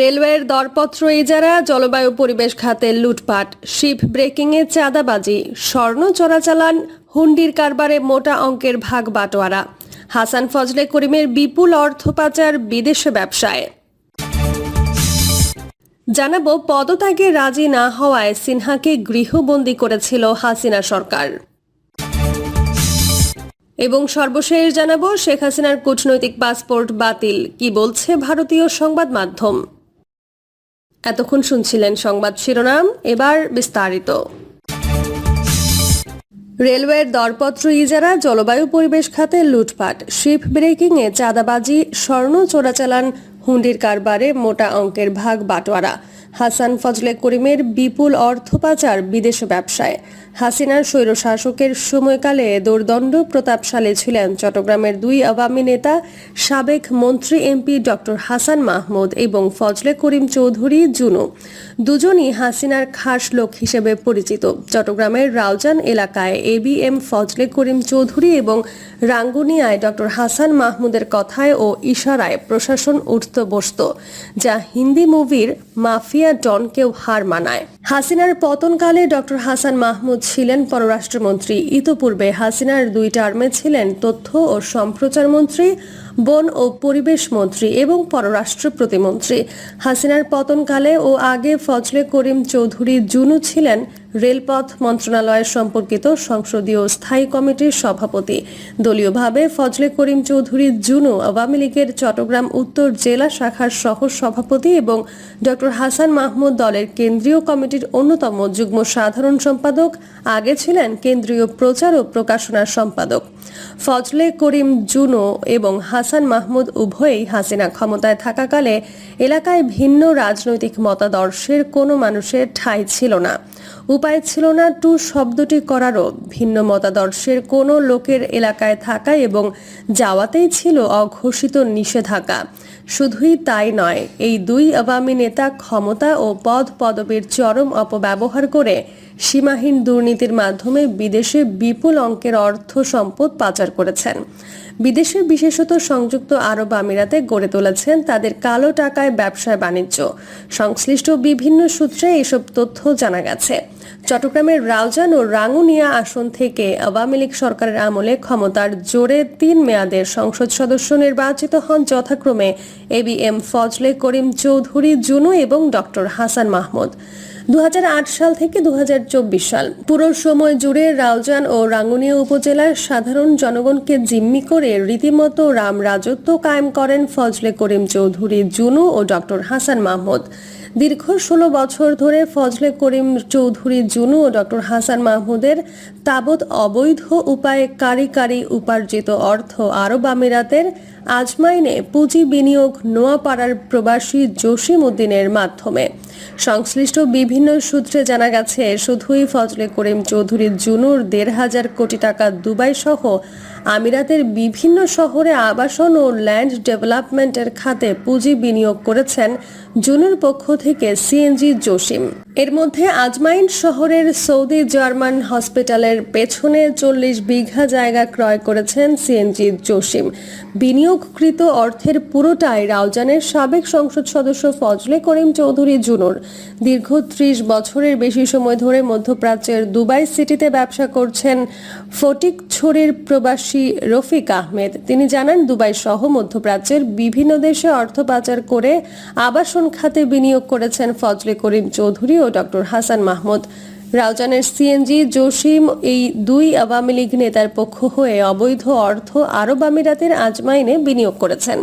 রেলওয়ের দরপত্র ইজারা জলবায়ু পরিবেশ খাতে লুটপাট, শিপ ব্রেকিংয়ে চাঁদাবাজি, স্বর্ণ চোরাচালান, হুন্ডির কারবারে মোটা অঙ্কের ভাগ বাটোয়ারা। হাসান ফজলে করিমের বিপুল অর্থ পাচার বিদেশে ব্যবসায়। জানাব, পদত্যাগে রাজি না হওয়ায় সিনহাকে গৃহবন্দী করেছিল হাসিনা সরকার। এবং সর্বশেষ জানাব, শেখ হাসিনার কূটনৈতিক পাসপোর্ট বাতিল, কি বলছে ভারতীয় সংবাদ মাধ্যম? এতক্ষণ শুনছিলেন সংবাদ শিরোনাম, এবার বিস্তারিত। রেলওয়ের দরপত্র ইজারা, জলবায়ু পরিবেশ খাতে লুটপাট, শিপ ব্রেকিংয়ে চাঁদাবাজি, স্বর্ণ চোরাচালান, হুন্ডির কারবারে মোটা অঙ্কের ভাগ বাটোয়ারা। হাসান ফজলে করিমের বিপুল অর্থ পাচার বিদেশ ব্যবসায়। হাসিনার স্বৈরশাসকের সময়কালে দোর্দণ্ড প্রতাপশালী ছিলেন চট্টগ্রামের দুই আওয়ামী নেতা, সাবেক মন্ত্রী এমপি ডক্টর হাসান মাহমুদ এবং ফজলে করিম চৌধুরী জুনু। দুজনই হাসিনার খাস লোক হিসেবে পরিচিত। চট্টগ্রামের রাউজান এলাকায় A B M Fazle Karim Chowdhury এবং রাঙ্গুনিয়ায় ডক্টর হাসান মাহমুদের কথায় ও ইশারায় প্রশাসন উঠত বসত যা হিন্দি মুভির মাফিয়া ডনকেও হার মানায়। হাসিনার পতনকালে ডক্টর হাসান মাহমুদ ছিলেন পররাষ্ট্রমন্ত্রী। ইতোপূর্বে হাসিনার দুই টার্মে ছিলেন তথ্য ও সম্প্রচার মন্ত্রী বন ও পরিবেশ মন্ত্রী এবং পররাষ্ট্র প্রতিমন্ত্রী। হাসিনার পতনকালে ও আগে ফজলে করিম চৌধুরী জুনু ছিলেন রেলপথ মন্ত্রণালয়ের সম্পর্কিত সংসদীয় স্থায়ী কমিটির সভাপতি। দলীয়ভাবে ফজলে করিম চৌধুরী জুনু আওয়ামী লীগের চট্টগ্রাম উত্তর জেলা শাখার সহ সভাপতি এবং ডক্টর হাসান মাহমুদ দলের কেন্দ্রীয় কমিটির অন্যতম যুগ্ম সাধারণ সম্পাদক। আগে ছিলেন কেন্দ্রীয় প্রচার ও প্রকাশনার সম্পাদক। ফজলে করিম জুনো এবং হাসান মাহমুদ উভয়ই হাসিনা ক্ষমতায় থাকাকালে এলাকায় ভিন্ন রাজনৈতিক মতাদর্শের কোনো মানুষের ঠাঁই ছিল না। উপায় ছিল না টু শব্দটি করারও। ভিন্ন মতাদর্শের কোনো লোকের এলাকায় থাকা এবং যাওয়াতেই ছিল অঘোষিত নিষেধাজ্ঞা। শুধুই তাই নয়, এই দুই আওয়ামী নেতা ক্ষমতা ও পদ পদবীর চরম অপব্যবহার করে সীমাহীন দুর্নীতির মাধ্যমে বিদেশে বিপুল অঙ্কের অর্থ সম্পদ পাচার করেছেন। বিদেশে বিশেষত সংযুক্ত আরব আমিরাতে গড়ে তুলেছেন তাদের কালো টাকায় ব্যবসায় বাণিজ্য। সংশ্লিষ্ট বিভিন্ন সূত্রে এসব তথ্য জানা গেছে। চট্টগ্রামের রাউজান ও রাঙ্গুনিয়া আসন থেকে আওয়ামী লীগ সরকারের আমলে ক্ষমতার জোরে তিন মেয়াদের সংসদ সদস্য নির্বাচিত হন যথাক্রমে A B M Fazle Karim Chowdhury Junu এবং ডক্টর হাসান মাহমুদ। দুহাজার আট সাল থেকে দু হাজার চব্বিশ সাল পুরো সময় জুড়ে রাউজান ও রাঙ্গুনিয়া উপজেলার সাধারণ জনগণকে জিম্মি করে রীতিমতো রাম রাজত্ব কায়েম করেন ফজলে করিম চৌধুরী, জুনু ও ডক্টর হাসান মাহমুদ। দীর্ঘ ষোলো বছর ধরে ফজলে করিম চৌধুরী জুনু ও ডক্টর হাসান মাহমুদের তাবৎ অবৈধ উপায়ে কারি কারি উপার্জিত অর্থ আরব আমিরাতের আজমাইনে পুঁজি বিনিয়োগ নোয়াপাড়ার প্রবাসী জসিম উদ্দিনের মাধ্যমে। সংশ্লিষ্ট বিভিন্ন সূত্রে জানা গেছে, শুধুই ফজলে করিম চৌধুরী জুনুর দেড় হাজার কোটি টাকা দুবাই সহ আমিরাতের বিভিন্ন শহরে আবাসন ও ল্যান্ড ডেভেলপমেন্টের খাতে পুঁজি বিনিয়োগ করেছেন জুনুর পক্ষ থেকে সিএনজি জসিম। এর মধ্যে আজমাইন শহরের সৌদি জার্মান হসপিটালের পেছনে চল্লিশ বিঘা জায়গা ক্রয় করেছেন সিএনজি জসিম। বিনিয়োগকৃত অর্থের পুরোটাই রাউজানের সাবেক সংসদ সদস্য ফজলে করিম চৌধুরী জুনুর। দীর্ঘ ত্রিশ বছরের বেশি সময় ধরে মধ্যপ্রাচ্যের দুবাই সিটিতে ব্যবসা করছেন ফটিক ছড়ির প্রবাসী রফিক আহমেদ। তিনি জানান, দুবাই সহ মধ্যপ্রাচ্যের বিভিন্ন দেশে অর্থ পাচার করে আবাসন খাতে বিনিয়োগ করেছেন ফজলে করিম চৌধুরী ও ডক্টর হাসান মাহমুদ। রাউজানের সিএনজি, জসিম, এই দুই আওয়ামী লীগ নেতার পক্ষ হয়ে অবৈধ অর্থ আরব আমিরাতের আজমাইনে বিনিয়োগ করেছেন।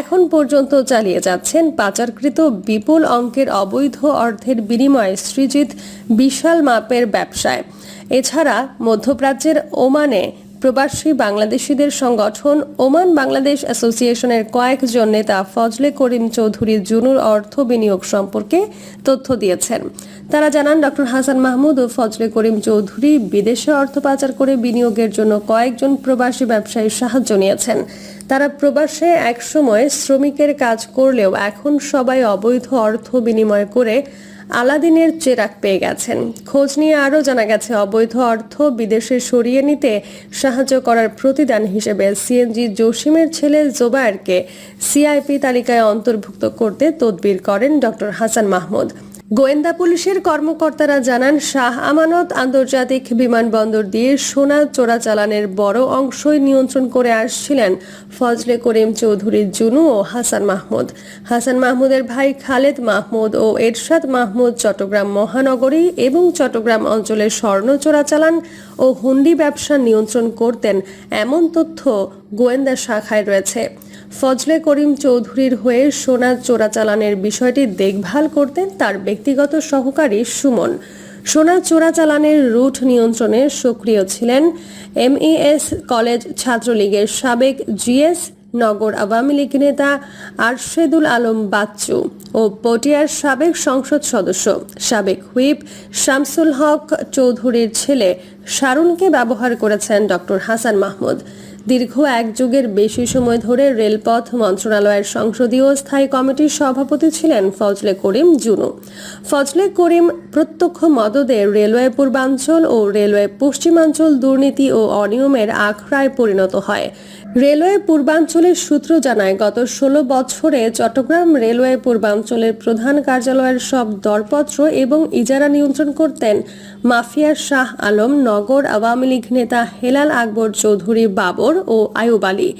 এখন পর্যন্ত চালিয়ে যাচ্ছেন পাচারকৃত বিপুল অঙ্কের অবৈধ অর্থের বিনিময়ে সৃজিত বিশাল মাপের ব্যবসায়। এছাড়া মধ্যপ্রাচ্যের ওমানে প্রবাসী বাংলাদেশিদের সংগঠন ওমান বাংলাদেশ অ্যাসোসিয়েশনের কয়েকজন নেতা ফজলে করিম চৌধুরী জুনুর অর্থ বিনিয়োগ সম্পর্কে তথ্য দিয়েছেন। তারা জানান, ডক্টর হাসান মাহমুদ ও ফজলে করিম চৌধুরী বিদেশে অর্থ পাচার করে বিনিয়োগের জন্য কয়েকজন প্রবাসী ব্যবসায়ীর সাহায্য নিয়েছেন। তারা প্রবাসে একসময় শ্রমিকের কাজ করলেও এখন সবাই অবৈধ অর্থ বিনিময় করে আলাদিনের চেরাক পেয়ে গেছেন। খোঁজ নিয়ে আরও জানা গেছে, অবৈধ অর্থ বিদেশে সরিয়ে নিতে সাহায্য করার প্রতিদান হিসেবে সিএনজি জসিমের ছেলে জোবায়েরকে সিআইপি তালিকায় অন্তর্ভুক্ত করতে তদবির করেন ডক্টর হাসান মাহমুদ। গোয়েন্দা পুলিশের কর্মকর্তারা জানান, শাহ আমানত আন্তর্জাতিক বিমানবন্দর দিয়ে সোনা চোরাচালানের বড় অংশই নিয়ন্ত্রণ করে আসছিলেন ফজলে করিম চৌধুরী জুনু ও হাসান মাহমুদ। হাসান মাহমুদের ভাই খালেদ মাহমুদ ও এরশাদ মাহমুদ চট্টগ্রাম মহানগরী এবং চট্টগ্রাম অঞ্চলে স্বর্ণ চোরাচালান ও হুন্ডি ব্যবসা নিয়ন্ত্রণ করতেন, এমন তথ্য গোয়েন্দা শাখায় রয়েছে। ফজলে করিম চৌধুরীর হয়ে সোনা চোরাচালানের বিষয়টি দেখভাল করতেন তার ব্যক্তিগত সহকারী সুমন। সোনা চোরাচালানের রুট নিয়ন্ত্রণে সক্রিয় ছিলেন এমইএস কলেজ ছাত্রলীগের সাবেক জিএস, নগর আওয়ামী লীগ নেতা আরশেদুল আলম বাচ্চু ও পটিয়ার সাবেক সংসদ সদস্য। সাবেক হুইপ শামসুল হক চৌধুরীর ছেলে শারুনকে ব্যবহার করেছেন ডক্টর হাসান মাহমুদ। দীর্ঘ এক যুগের বেশি সময় ধরে রেলপথ মন্ত্রণালয়ের সংসদীয় স্থায়ী কমিটির সভাপতি ছিলেন ফজলে করিম জুনু। ফজলে করিম প্রত্যক্ষ মদদে রেলওয়ে পূর্বাঞ্চল ও রেলওয়ে পশ্চিমাঞ্চল দুর্নীতি ও অনিয়মের আখড়ায় পরিণত হয়। রেলওয়ে পূর্বাঞ্চলের সূত্র জানায়, গত ষোলো বছরে চট্টগ্রাম রেলওয়ে পূর্বাঞ্চলের প্রধান কার্যালয়ের সব দরপত্র এবং ইজারা নিয়ন্ত্রণ করতেন মাফিয়ার শাহ আলম, নগর আওয়ামী লীগ নেতা হেলাল আকবর চৌধুরী বাবর ও আয়ুব আলী।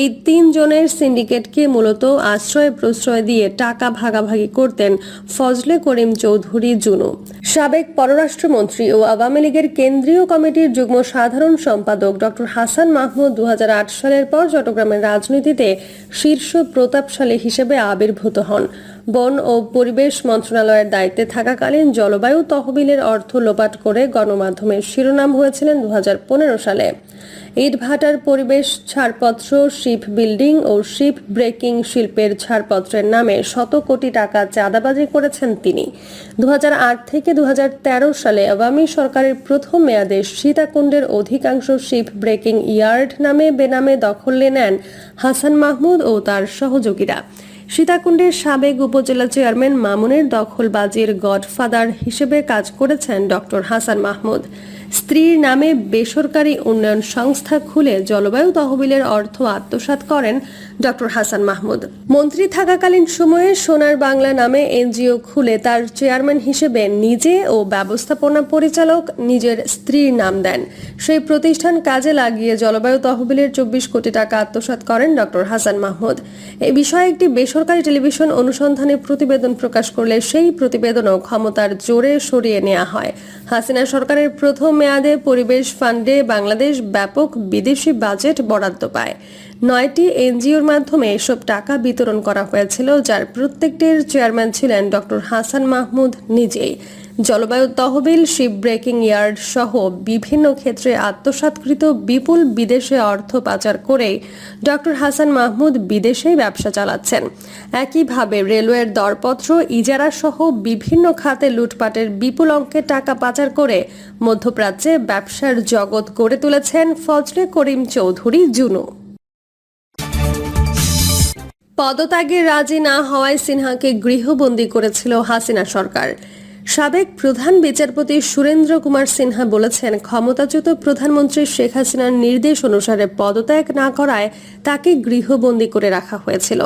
এই তিনজনের সিন্ডিকেটকে মূলত আশ্রয় প্রশ্রয় দিয়ে টাকা ভাগাভাগি করতেন ফজলে করিম চৌধুরী জুনু। সাবেক পররাষ্ট্রমন্ত্রী ও আওয়ামী লীগের কেন্দ্রীয় কমিটির যুগ্ম সাধারণ সম্পাদক ডক্টর হাসান মাহমুদ দু সালের পর চট্টগ্রামের রাজনীতিতে শীর্ষ প্রতাপশালী হিসেবে আবির্ভূত হন। বন ও পরিবেশ মন্ত্রণালয়ের দায়িত্বে থাকাকালীন জলবায়ু তহবিলের অর্থ লোপাট করে গণমাধ্যমের শিরোনাম হয়েছিলেন দু হাজার পনেরো সালে। ইটভাটার পরিবেশ ছাড়পত্র, শিপ বিল্ডিং ও শিপ ব্রেকিং শিল্পের ছাড়পত্রের নামে শত কোটি টাকা চাঁদাবাজি করেছেন তিনি। দুহাজার আট থেকে দুহাজার তেরো সালে আওয়ামী সরকারের প্রথম মেয়াদে সীতাকুণ্ডের অধিকাংশ শিপ ব্রেকিং ইয়ার্ড নামে বেনামে দখলে নেন হাসান মাহমুদ ও তার সহযোগীরা। সীতাকুণ্ডের সাবেক উপজেলা চেয়ারম্যান মামুনের দখলবাজির গডফাদার হিসেবে কাজ করেছেন ডক্টর হাসান মাহমুদ। স্ত্রীর নামে বেসরকারি উন্নয়ন সংস্থা খুলে জলবায়ু তহবিলের অর্থ আত্মসাত করেন ডক্টর হাসান মাহমুদ। মন্ত্রী থাকাকালীন সময়ে সোনার বাংলা নামে এনজিও খুলে তার চেয়ারম্যান হিসেবে নিজে ও ব্যবস্থাপনা পরিচালক নিজের স্ত্রীর নাম দেন। সেই প্রতিষ্ঠান কাজে লাগিয়ে জলবায়ু তহবিলের চব্বিশ কোটি টাকা আত্মসাৎ করেন ডক্টর হাসান মাহমুদ। এ বিষয়ে একটি বেসরকারি টেলিভিশন অনুসন্ধানে প্রতিবেদন প্রকাশ করলে সেই প্রতিবেদনও ক্ষমতার জোরে সরিয়ে নেওয়া হয়। হাসিনা সরকারের প্রথম মেয়াদে পরিবেশ ফান্ডে বাংলাদেশ ব্যাপক বিদেশি বাজেট বরাদ্দ পায়। নয়টি এনজিওর মাধ্যমে এসব টাকা বিতরণ করা হয়েছিল, যার প্রত্যেকটির চেয়ারম্যান ছিলেন ডক্টর হাসান মাহমুদ নিজেই। জলবায়ু তহবিল, শিপ ব্রেকিং ইয়ার্ড সহ বিভিন্ন ক্ষেত্রে আত্মসাৎকৃত বিপুল বিদেশে অর্থ পাচার করে ডক্টর হাসান মাহমুদ বিদেশেই ব্যবসা চালাচ্ছেন। একইভাবে রেলওয়ের দরপত্র, ইজারা সহ বিভিন্ন খাতে লুটপাটের বিপুল অঙ্কের টাকা পাচার করে মধ্যপ্রাচ্যে ব্যবসার জগৎ গড়ে তুলেছেন ফজলে করিম চৌধুরী, জুনু। পদত্যাগে রাজি না হওয়ায় সিনহাকে গৃহবন্দী করেছিল হাসিনা সরকার। সাবেক প্রধান বিচারপতি সুরেন্দ্র কুমার সিনহা বলেছেন, ক্ষমতাচ্যুত প্রধানমন্ত্রী শেখ হাসিনার নির্দেশ অনুসারে পদত্যাগ না করায় তাকে গৃহবন্দী করে রাখা হয়েছিল।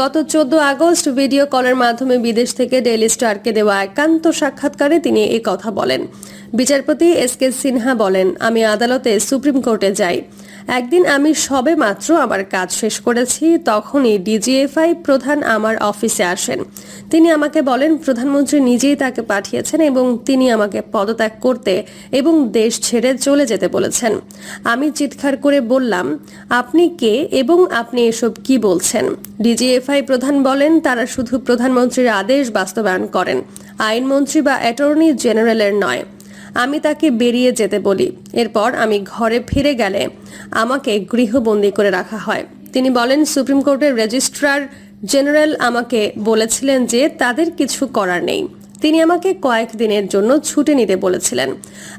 গত চোদ্দ আগস্ট ভিডিও কলের মাধ্যমে বিদেশ থেকে ডেইলি স্টারকে দেওয়া একান্ত সাক্ষাৎকারে তিনি কথা বলেন। বিচারপতি এস কে সিনহা বলেন, আমি আদালতে সুপ্রিম কোর্টে যাই। একদিন আমি সবে মাত্র আমার কাজ শেষ করেছি, তখনই ডিজিএফআই প্রধান আমার অফিসে আসেন। তিনি আমাকে বলেন, প্রধানমন্ত্রী নিজেই তাকে পাঠিয়েছেন এবং তিনি আমাকে পদত্যাগ করতে এবং দেশ ছেড়ে চলে যেতে বলেছেন। আমি চিৎকার করে বললাম, আপনি কে এবং আপনি এসব কি বলছেন? ডিজিএফআই প্রধান বলেন, তারা শুধু প্রধানমন্ত্রীর আদেশ বাস্তবায়ন করেন। আইনমন্ত্রী বা অ্যাটর্নি জেনারেলের নয়। আমি তাকে বেরিয়ে যেতে বলি। এরপর আমি ঘরে ফিরে গেলে আমাকে গৃহবন্দী করে রাখা হয়। তিনি বলেন, সুপ্রিম কোর্টের রেজিস্ট্রার জেনারেল আমাকে বলেছিলেন যে তাদের কিছু করার নেই। তিনি আমাকে কয়েক দিনের জন্য ছুটি নিতে বলেছিলেন।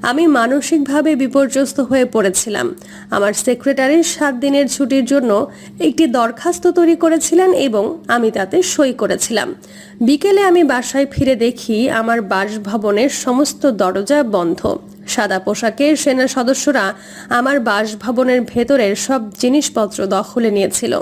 আমি মানসিকভাবে বিপর্যস্ত হয়ে পড়েছিলাম। আমার সেক্রেটারি সাত দিনের ছুটির জন্য একটি দরখাস্ত তৈরি করেছিলেন এবং আমি তাতে সই করেছিলাম। বিকেলে আমি বাসায় ফিরে দেখি আমার বাসভবনের সমস্ত দরজা বন্ধ। সাদা পোশাকের সেনা সদস্যরা আমার বাসভবনের ভেতরের সব জিনিসপত্র দখলে নিয়েছিল।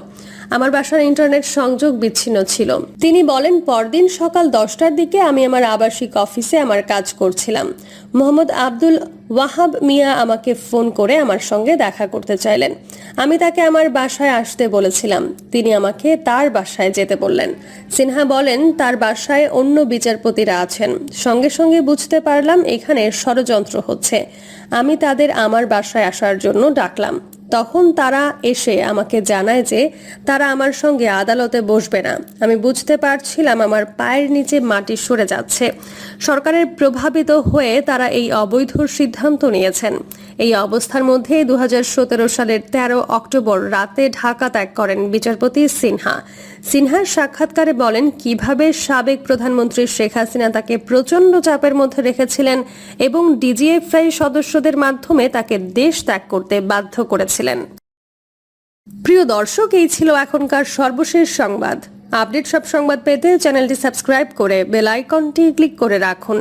আমার বাসার ইন্টারনেট সংযোগ বিচ্ছিন্ন ছিল। তিনি বলেন, পরদিন সকাল দশটার দিকে আমি আমার আবাসিক অফিসে আমার কাজ করছিলাম। মোহাম্মদ আব্দুল ওয়াহাব মিয়া আমাকে ফোন করে আমার সঙ্গে দেখা করতে চাইলেন। আমি তাকে আমার বাসায় আসতে বলেছিলাম। তিনি আমাকে তার বাসায় যেতে বললেন। সিনহা বলেন, তার বাসায় অন্য বিচারপতিরা আছেন। সঙ্গে সঙ্গে বুঝতে পারলাম, এখানে ষড়যন্ত্র হচ্ছে। আমি তাদের আমার বাসায় আসার জন্য ডাকলাম। তখন তারা এসে আমাকে জানায় যে তারা আমার সঙ্গে আদালতে বসবে না। আমি বুঝতে পারছিলাম আমার পায়ের নিচে মাটি সরে যাচ্ছে। সরকারের প্রভাবিত হয়ে তারা এই অবৈধ সিদ্ধান্ত নিয়েছেন। এই অবস্থার মধ্যে দু হাজার সতেরো সালের ১৩ অক্টোবর রাতে ঢাকা ত্যাগ করেন বিচারপতি সিনহা। সিনহার সাক্ষাৎকারে বলেন, কীভাবে সাবেক প্রধানমন্ত্রী শেখ হাসিনা তাকে প্রচণ্ড চাপের মধ্যে রেখেছিলেন এবং ডিজিএফআই সদস্যদের মাধ্যমে তাকে দেশ ত্যাগ করতে বাধ্য করেছিলেন। প্রিয় দর্শক, এই ছিল এখনকার সর্বশেষ সংবাদ। আপডেট সব সংবাদ পেতে চ্যানেলটি সাবস্ক্রাইব করে বেল আইকনটি ক্লিক করে রাখুন।